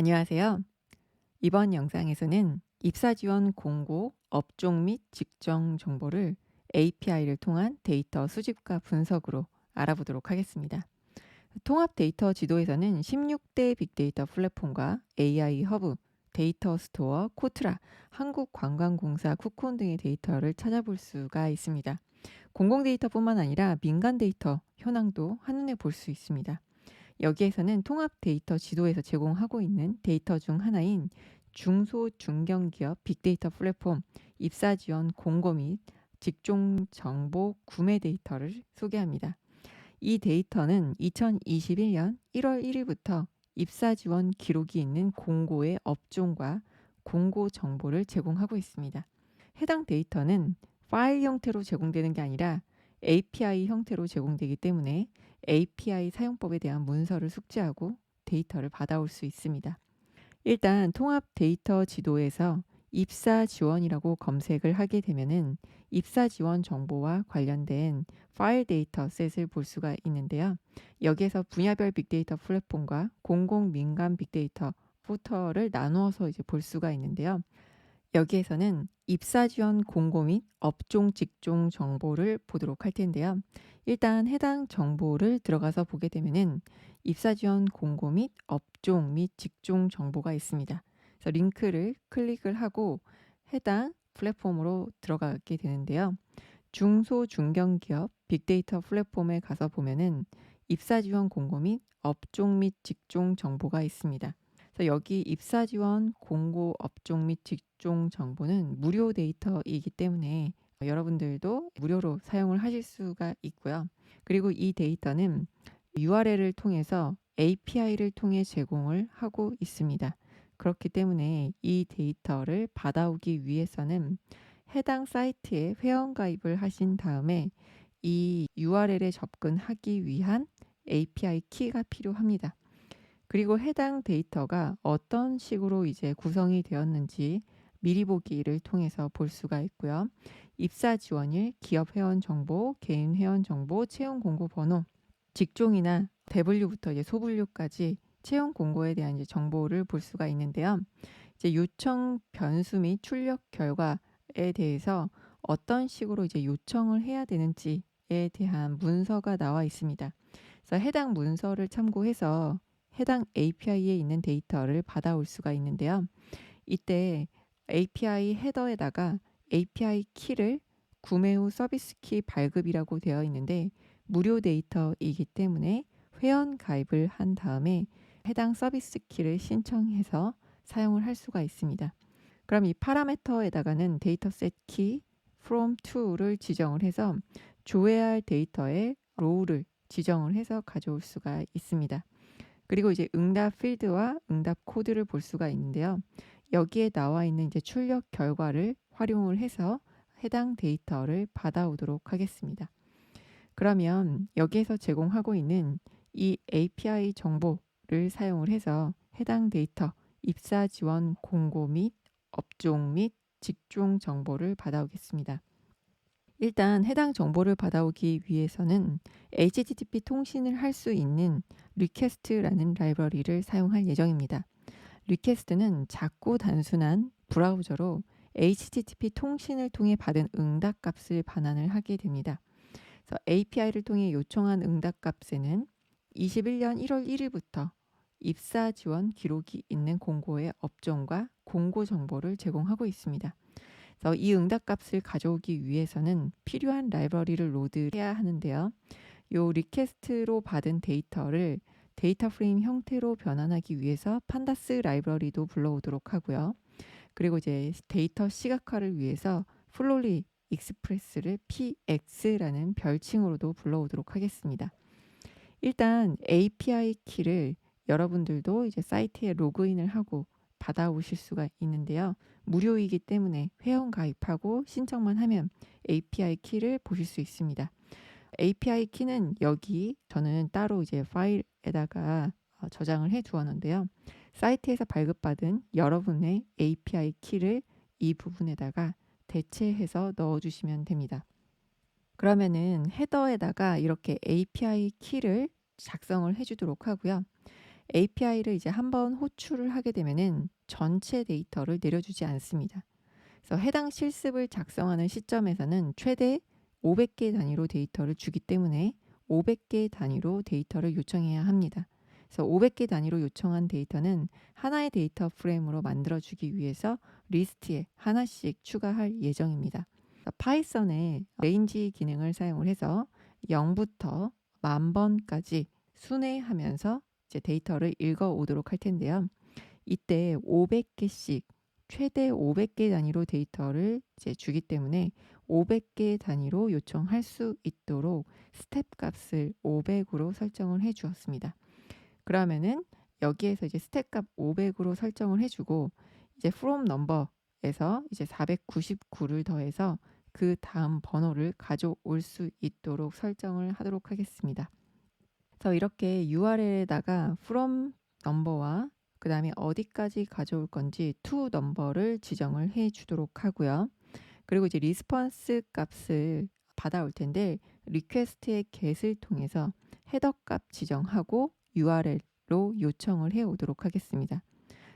안녕하세요. 이번 영상에서는 입사 지원 공고, 업종 및 직종 정보를 API를 통한 데이터 수집과 분석으로 알아보도록 하겠습니다. 통합 데이터 지도에서는 16대 빅데이터 플랫폼과 AI 허브, 데이터 스토어, 코트라, 한국관광공사 쿠콘 등의 데이터를 찾아볼 수가 있습니다. 공공 데이터뿐만 아니라 민간 데이터 현황도 한눈에 볼 수 있습니다. 여기에서는 통합 데이터 지도에서 제공하고 있는 데이터 중 하나인 중소 중견기업 빅데이터 플랫폼 입사 지원 공고 및 직종 정보 구매 데이터를 소개합니다. 이 데이터는 2021년 1월 1일부터 입사 지원 기록이 있는 공고의 업종과 공고 정보를 제공하고 있습니다. 해당 데이터는 파일 형태로 제공되는 게 아니라 API 형태로 제공되기 때문에 API 사용법에 대한 문서를 숙지하고 데이터를 받아올 수 있습니다. 일단 통합 데이터 지도에서 입사 지원이라고 검색을 하게 되면은 입사 지원 정보와 관련된 파일 데이터 셋을 볼 수가 있는데요. 여기에서 분야별 빅데이터 플랫폼과 공공 민간 빅데이터 포털을 나누어서 이제 볼 수가 있는데요. 여기에서는 입사 지원 공고 및 업종 직종 정보를 보도록 할 텐데요. 일단 해당 정보를 들어가서 보게 되면은 입사 지원 공고 및 업종 및 직종 정보가 있습니다. 그래서 링크를 클릭을 하고 해당 플랫폼으로 들어가게 되는데요. 중소 중견 기업 빅데이터 플랫폼에 가서 보면은 입사 지원 공고 및 업종 및 직종 정보가 있습니다. 그래서 여기 입사 지원 공고 업종 및 직종 정보는 무료 데이터이기 때문에 여러분들도 무료로 사용을 하실 수가 있고요. 그리고 이 데이터는 URL을 통해서 API를 통해 제공을 하고 있습니다. 그렇기 때문에 이 데이터를 받아오기 위해서는 해당 사이트에 회원가입을 하신 다음에 이 URL에 접근하기 위한 API 키가 필요합니다. 그리고 해당 데이터가 어떤 식으로 이제 구성이 되었는지 미리 보기를 통해서 볼 수가 있고요. 입사 지원일, 기업 회원 정보, 개인 회원 정보, 채용 공고 번호, 직종이나 대분류부터 이제 소분류까지 채용 공고에 대한 이제 정보를 볼 수가 있는데요. 이제 요청 변수 및 출력 결과에 대해서 어떤 식으로 이제 요청을 해야 되는지에 대한 문서가 나와 있습니다. 그래서 해당 문서를 참고해서 해당 API에 있는 데이터를 받아올 수가 있는데요. 이때 API 헤더에다가 API 키를 구매 후 서비스 키 발급이라고 되어 있는데 무료 데이터이기 때문에 회원 가입을 한 다음에 해당 서비스 키를 신청해서 사용을 할 수가 있습니다. 그럼 이 파라메터에다가는 데이터셋 키 from to를 지정을 해서 조회할 데이터의 로우를 지정을 해서 가져올 수가 있습니다. 그리고 이제 응답 필드와 응답 코드를 볼 수가 있는데요. 여기에 나와 있는 이제 출력 결과를 활용을 해서 해당 데이터를 받아오도록 하겠습니다. 그러면 여기에서 제공하고 있는 이 API 정보를 사용을 해서 해당 데이터 입사 지원 공고 및 업종 및 직종 정보를 받아오겠습니다. 일단 해당 정보를 받아오기 위해서는 HTTP 통신을 할 수 있는 리퀘스트라는 라이브러리를 사용할 예정입니다. 리퀘스트는 작고 단순한 브라우저로 HTTP 통신을 통해 받은 응답 값을 반환을 하게 됩니다. 그래서 API를 통해 요청한 응답 값에는 21년 1월 1일부터 입사 지원 기록이 있는 공고의 업종과 공고 정보를 제공하고 있습니다. 그래서 이 응답값을 가져오기 위해서는 필요한 라이브러리를 로드해야 하는데요. 요 리퀘스트로 받은 데이터를 데이터 프레임 형태로 변환하기 위해서 판다스 라이브러리도 불러오도록 하고요. 그리고 이제 데이터 시각화를 위해서 플로리 익스프레스를 PX라는 별칭으로도 불러오도록 하겠습니다. 일단 API 키를 여러분들도 이제 사이트에 로그인을 하고 받아오실 수가 있는데요. 무료이기 때문에 회원 가입하고 신청만 하면 API 키를 보실 수 있습니다. API 키는 여기 저는 따로 이제 파일에다가 어, 저장을 해 두었는데요. 사이트에서 발급받은 여러분의 API 키를 이 부분에다가 대체해서 넣어 주시면 됩니다. 그러면은 헤더에다가 이렇게 API 키를 작성을 해 주도록 하고요. API를 이제 한번 호출을 하게 되면은 전체 데이터를 내려주지 않습니다. 그래서 해당 실습을 작성하는 시점에서는 최대 500개 단위로 데이터를 주기 때문에 500개 단위로 데이터를 요청해야 합니다. 그래서 500개 단위로 요청한 데이터는 하나의 데이터 프레임으로 만들어주기 위해서 리스트에 하나씩 추가할 예정입니다. 파이썬의 레인지 기능을 사용을 해서 0부터 만 번까지 순회하면서 이제 데이터를 읽어 오도록 할 텐데요. 이때 500개씩 최대 500개 단위로 데이터를 이제 주기 때문에 500개 단위로 요청할 수 있도록 스텝 값을 500으로 설정을 해 주었습니다. 그러면은 여기에서 이제 스텝 값 500으로 설정을 해 주고 이제 from number에서 이제 499를 더해서 그 다음 번호를 가져올 수 있도록 설정을 하도록 하겠습니다. 그래서 이렇게 URL에다가 from number와 그 다음에 어디까지 가져올 건지 to number를 지정을 해 주도록 하고요. 그리고 이제 리스폰스 값을 받아올 텐데 리퀘스트의 get을 통해서 헤더 값 지정하고 URL로 요청을 해 오도록 하겠습니다.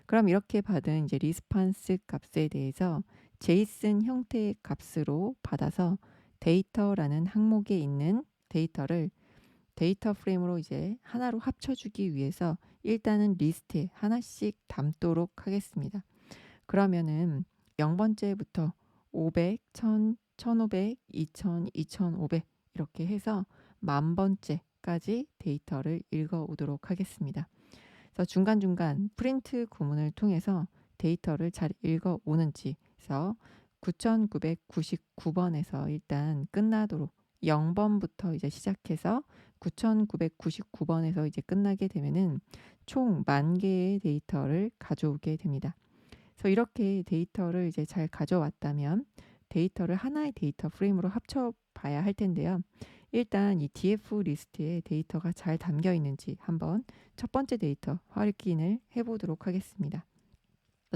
그럼 이렇게 받은 이제 리스판스 값에 대해서 제이슨 형태의 값으로 받아서 데이터라는 항목에 있는 데이터를 데이터 프레임으로 이제 하나로 합쳐주기 위해서 일단은 리스트에 하나씩 담도록 하겠습니다. 그러면은 0번째부터 500, 1000, 1500, 2000, 2500 이렇게 해서 만 번째까지 데이터를 읽어 오도록 하겠습니다. 그래서 중간중간 프린트 구문을 통해서 데이터를 잘 읽어 오는지 그래서 9999번에서 일단 끝나도록 0번부터 이제 시작해서 9999번에서 이제 끝나게 되면은 총 만 개의 데이터를 가져오게 됩니다. 그래서 이렇게 데이터를 이제 잘 가져왔다면 데이터를 하나의 데이터 프레임으로 합쳐 봐야 할 텐데요. 일단 이 df 리스트에 데이터가 잘 담겨 있는지 한번 첫 번째 데이터 확인을 해보도록 하겠습니다.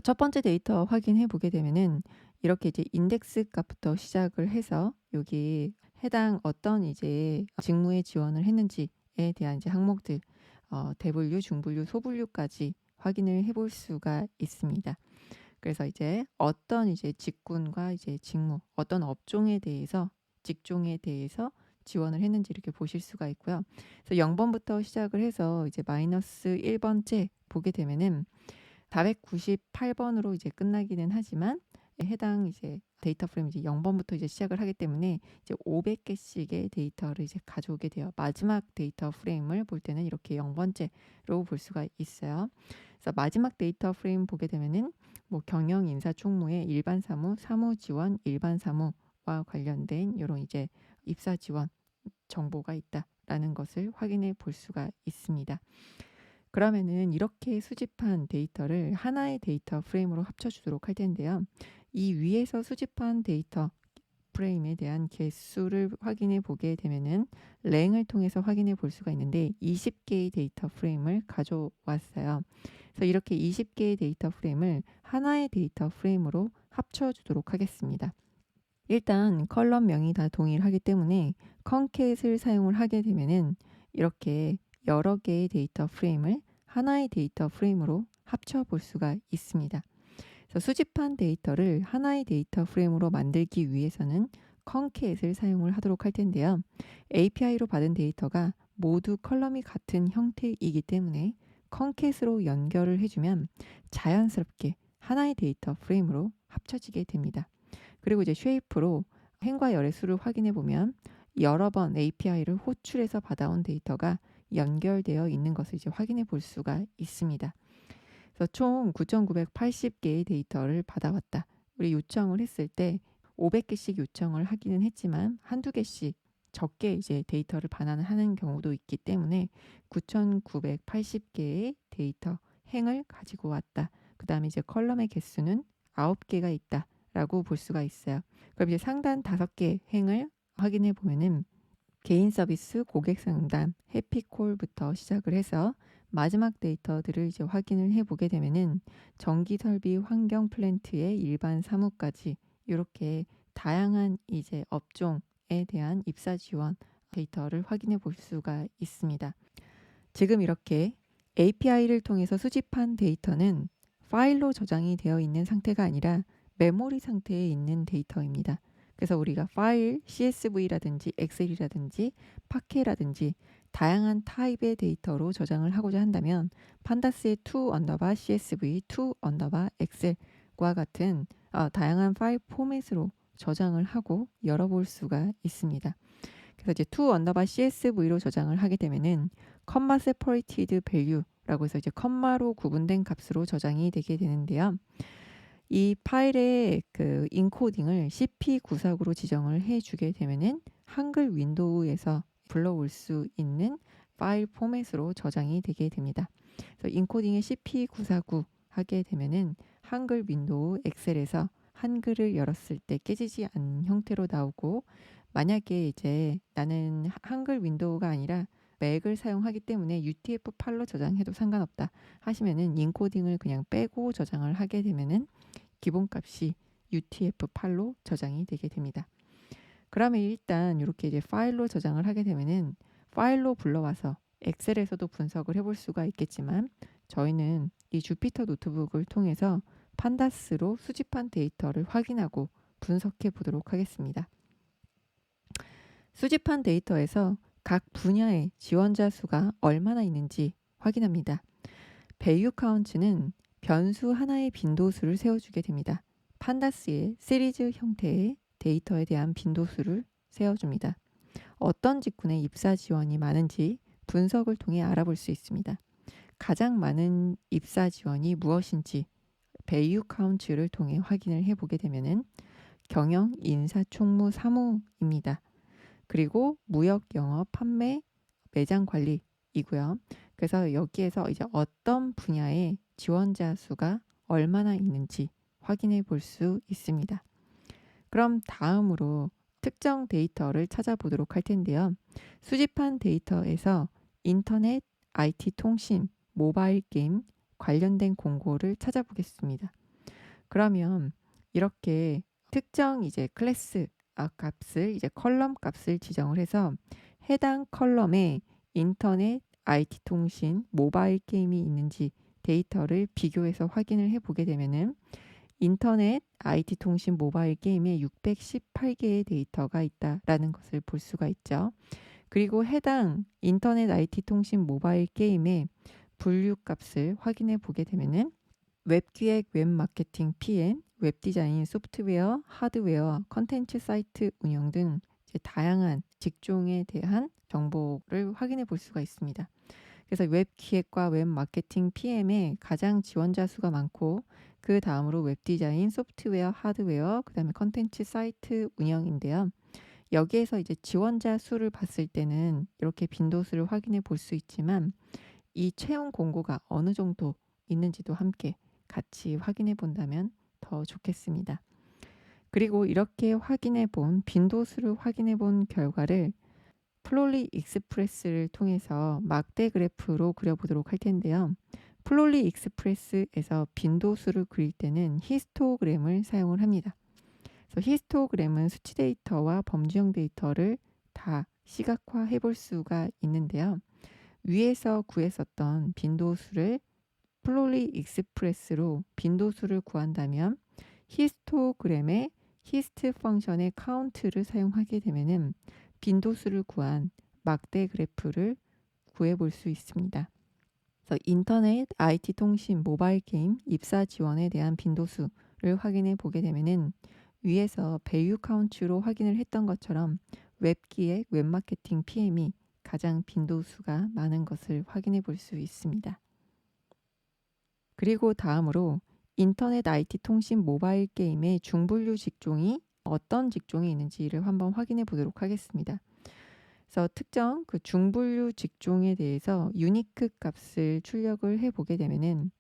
첫 번째 데이터 확인해 보게 되면은 이렇게 이제 인덱스 값부터 시작을 해서 여기 해당 어떤 이제 직무에 지원을 했는지에 대한 이제 항목들 어, 대분류, 중분류, 소분류까지 확인을 해볼 수가 있습니다. 그래서 이제 어떤 이제 직군과 이제 직무, 어떤 업종에 대해서 직종에 대해서 지원을 했는지 이렇게 보실 수가 있고요. 그래서 0번부터 시작을 해서 이제 마이너스 1번째 보게 되면은 498번으로 이제 끝나기는 하지만 해당 이제 데이터 프레임 이제 0번부터 이제 시작을 하기 때문에 이제 500개씩의 데이터를 이제 가져오게 돼요. 마지막 데이터 프레임을 볼 때는 이렇게 0번째로 볼 수가 있어요. 그래서 마지막 데이터 프레임 보게 되면은 뭐 경영 인사 총무의 일반 사무, 사무 지원, 일반 사무와 관련된 이런 이제 입사 지원 정보가 있다라는 것을 확인해 볼 수가 있습니다. 그러면은 이렇게 수집한 데이터를 하나의 데이터 프레임으로 합쳐주도록 할 텐데요. 이 위에서 수집한 데이터 프레임에 대한 개수를 확인해 보게 되면은 랭을 통해서 확인해 볼 수가 있는데 20개의 데이터 프레임을 가져왔어요. 그래서 이렇게 20개의 데이터 프레임을 하나의 데이터 프레임으로 합쳐 주도록 하겠습니다. 일단 컬럼명이 다 동일하기 때문에 컨캣을 사용을 하게 되면은 이렇게 여러 개의 데이터 프레임을 하나의 데이터 프레임으로 합쳐 볼 수가 있습니다. 그래서 수집한 데이터를 하나의 데이터 프레임으로 만들기 위해서는 컨캣을 사용을 하도록 할 텐데요. API로 받은 데이터가 모두 컬럼이 같은 형태이기 때문에 컨캣으로 연결을 해주면 자연스럽게 하나의 데이터 프레임으로 합쳐지게 됩니다. 그리고 이제 쉐이프로 행과 열의 수를 확인해 보면 여러 번 API를 호출해서 받아온 데이터가 연결되어 있는 것을 이제 확인해 볼 수가 있습니다. 그래서 총 9,980개의 데이터를 받아왔다. 우리 요청을 했을 때 500개씩 요청을 하기는 했지만 한두 개씩 적게 이제 데이터를 반환하는 경우도 있기 때문에 9,980개의 데이터 행을 가지고 왔다. 그 다음에 이제 컬럼의 개수는 9개가 있다 라고 볼 수가 있어요. 그럼 이제 상단 5개 행을 확인해 보면은 개인 서비스, 고객 상담, 해피콜부터 시작을 해서 마지막 데이터들을 이제 확인을 해 보게 되면은 전기 설비 환경 플랜트의 일반 사무까지 이렇게 다양한 이제 업종에 대한 입사 지원 데이터를 확인해 볼 수가 있습니다. 지금 이렇게 API를 통해서 수집한 데이터는 파일로 저장이 되어 있는 상태가 아니라 메모리 상태에 있는 데이터입니다. 그래서 우리가 파일, CSV라든지 엑셀이라든지 파케라든지 다양한 타입의 데이터로 저장을 하고자 한다면 판다스의 to 언더바 CSV, to 언더바 엑셀과 같은 어, 다양한 파일 포맷으로 저장을 하고 열어볼 수가 있습니다. 그래서 이제 to 언더바 CSV로 저장을 하게 되면은 컴마 separated value라고 해서 이제 컴마로 구분된 값으로 저장이 되게 되는데요. 이 파일의 그 인코딩을 CP96으로 지정을 해주게 되면은 한글 윈도우에서 불러올 수 있는 파일 포맷으로 저장이 되게 됩니다. 그래서 인코딩의 CP949 하게 되면은 한글 윈도우 엑셀에서 한글을 열었을 때 깨지지 않는 형태로 나오고 만약에 이제 나는 한글 윈도우가 아니라 맥을 사용하기 때문에 UTF-8로 저장해도 상관없다 하시면은 인코딩을 그냥 빼고 저장을 하게 되면은 기본값이 UTF-8로 저장이 되게 됩니다. 그러면 일단 이렇게 이제 파일로 저장을 하게 되면은 파일로 불러와서 엑셀에서도 분석을 해볼 수가 있겠지만 저희는 이 주피터 노트북을 통해서 판다스로 수집한 데이터를 확인하고 분석해 보도록 하겠습니다. 수집한 데이터에서 각 분야의 지원자 수가 얼마나 있는지 확인합니다. 배유 카운트는 변수 하나의 빈도수를 세워주게 됩니다. 판다스의 시리즈 형태의 데이터에 대한 빈도수를 세워줍니다. 어떤 직군의 입사 지원이 많은지 분석을 통해 알아볼 수 있습니다. 가장 많은 입사 지원이 무엇인지 배유 카운트를 통해 확인을 해보게 되면은 경영, 인사, 총무, 사무입니다. 그리고 무역, 영업, 판매, 매장 관리이고요. 그래서 여기에서 이제 어떤 분야의 지원자 수가 얼마나 있는지 확인해 볼 수 있습니다. 그럼 다음으로 특정 데이터를 찾아보도록 할 텐데요. 수집한 데이터에서 인터넷, IT 통신, 모바일 게임 관련된 공고를 찾아보겠습니다. 그러면 이렇게 특정 이제 클래스 아, 값을 이제 컬럼 값을 지정을 해서 해당 컬럼에 인터넷, IT 통신, 모바일 게임이 있는지 데이터를 비교해서 확인을 해 보게 되면은 인터넷, IT 통신, 모바일 게임에 618개의 데이터가 있다라는 것을 볼 수가 있죠. 그리고 해당 인터넷, IT 통신, 모바일 게임의 분류 값을 확인해 보게 되면은 웹 기획, 웹 마케팅, PM, 웹 디자인, 소프트웨어, 하드웨어, 컨텐츠 사이트 운영 등 다양한 직종에 대한 정보를 확인해 볼 수가 있습니다. 그래서 웹 기획과 웹 마케팅 PM에 가장 지원자 수가 많고 그 다음으로 웹 디자인, 소프트웨어, 하드웨어, 그 다음에 컨텐츠 사이트 운영인데요. 여기에서 이제 지원자 수를 봤을 때는 이렇게 빈도수를 확인해 볼 수 있지만 이 채용 공고가 어느 정도 있는지도 함께 같이 확인해 본다면 더 좋겠습니다. 그리고 이렇게 확인해 본 빈도수를 확인해 본 결과를 플롤리 익스프레스를 통해서 막대 그래프로 그려보도록 할 텐데요. 플롤리 익스프레스에서 빈도수를 그릴 때는 히스토그램을 사용을 합니다. 그래서 히스토그램은 수치 데이터와 범주형 데이터를 다 시각화해 볼 수가 있는데요. 위에서 구했었던 빈도수를 플롤리 익스프레스로 빈도수를 구한다면 히스토그램의 히스트 펑션의 카운트를 사용하게 되면은 빈도수를 구한 막대 그래프를 구해 볼 수 있습니다. 인터넷, IT 통신, 모바일 게임, 입사 지원에 대한 빈도수를 확인해 보게 되면은 위에서 배유 카운트로 확인을 했던 것처럼 웹기획, 웹마케팅 PM이 가장 빈도수가 많은 것을 확인해 볼 수 있습니다. 그리고 다음으로 인터넷 IT 통신 모바일 게임의 중분류 직종이 어떤 직종이 있는지를 한번 확인해 보도록 하겠습니다. 그래서 특정 그 중분류 직종에 대해서 유니크 값을 출력을 해 보게 되면은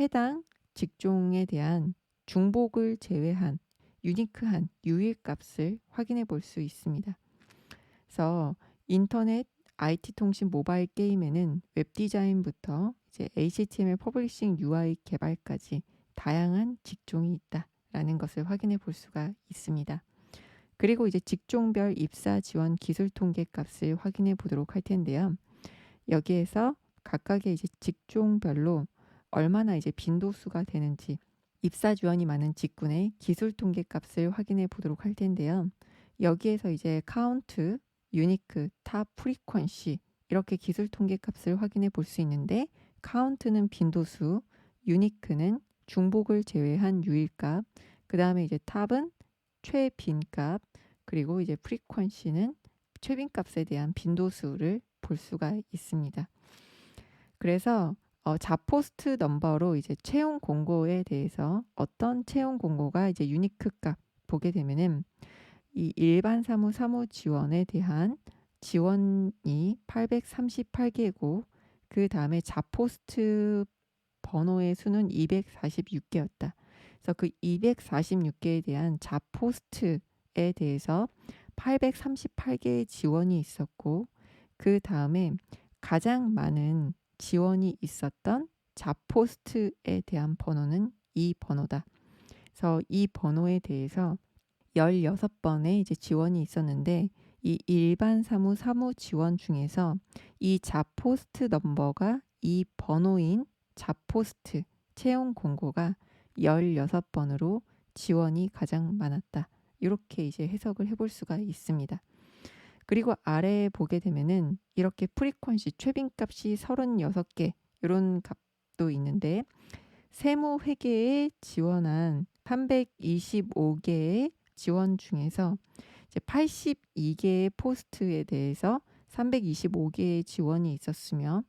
해당 직종에 대한 중복을 제외한 유니크한 유일 값을 확인해 볼 수 있습니다. 그래서 인터넷 IT 통신 모바일 게임에는 웹 디자인부터 이제 HTML 퍼블리싱 UI 개발까지 다양한 직종이 있다라는 것을 확인해 볼 수가 있습니다. 그리고 이제 직종별 입사 지원 기술 통계 값을 확인해 보도록 할 텐데요. 여기에서 각각의 이제 직종별로 얼마나 이제 빈도수가 되는지 입사 지원이 많은 직군의 기술 통계 값을 확인해 보도록 할 텐데요. 여기에서 이제 카운트, 유니크, 탑 프리퀀시 이렇게 기술 통계 값을 확인해 볼 수 있는데 카운트는 빈도수, 유니크는 중복을 제외한 유일값, 그 다음에 이제 탑은 최빈값, 그리고 이제 프리퀀시는 최빈값에 대한 빈도수를 볼 수가 있습니다. 그래서 어, 자포스트 넘버로 이제 채용 공고에 대해서 어떤 채용 공고가 이제 유니크 값 보게 되면은 이 일반 사무 사무 지원에 대한 지원이 838개고 그 다음에 자포스트 번호의 수는 246개였다. 그래서 그 246개에 대한 자포스트에 대해서 838개의 지원이 있었고 그 다음에 가장 많은 지원이 있었던 자포스트에 대한 번호는 이 번호다. 그래서 이 번호에 대해서 16번의 이제 지원이 있었는데 이 일반 사무 사무 지원 중에서 이 자포스트 넘버가 이 번호인 자포스트 채용 공고가 16번으로 지원이 가장 많았다. 이렇게 이제 해석을 해볼 수가 있습니다. 그리고 아래에 보게 되면은 이렇게 프리퀀시 최빈값이 36개 이런 값도 있는데 세무 회계에 지원한 325개의 지원 중에서 이제 82개의 포스트에 대해서 325개의 지원이 있었으며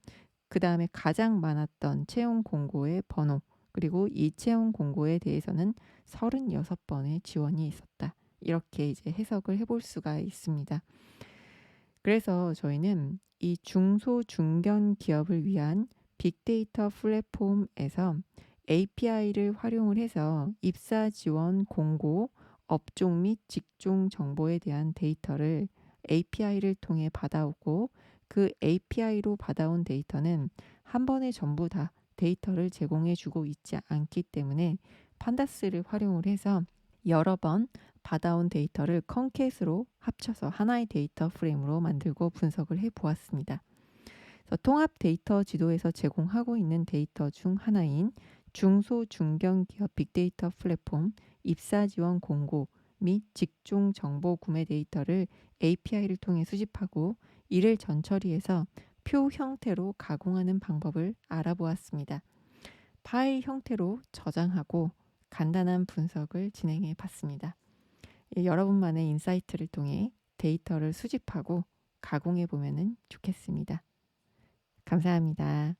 그 다음에 가장 많았던 채용 공고의 번호 그리고 이 채용 공고에 대해서는 36번의 지원이 있었다. 이렇게 이제 해석을 해볼 수가 있습니다. 그래서 저희는 이 중소 중견 기업을 위한 빅데이터 플랫폼에서 API를 활용을 해서 입사 지원 공고, 업종 및 직종 정보에 대한 데이터를 API를 통해 받아오고 그 API로 받아온 데이터는 한 번에 전부 다 데이터를 제공해 주고 있지 않기 때문에 판다스를 활용을 해서 여러 번 받아온 데이터를 컨캣으로 합쳐서 하나의 데이터 프레임으로 만들고 분석을 해 보았습니다. 통합 데이터 지도에서 제공하고 있는 데이터 중 하나인 중소 중견 기업 빅데이터 플랫폼 입사 지원 공고 및 직종 정보 구매 데이터를 API를 통해 수집하고 이를 전처리해서 표 형태로 가공하는 방법을 알아보았습니다. 파일 형태로 저장하고 간단한 분석을 진행해 봤습니다. 예, 여러분만의 인사이트를 통해 데이터를 수집하고 가공해 보면 좋겠습니다. 감사합니다.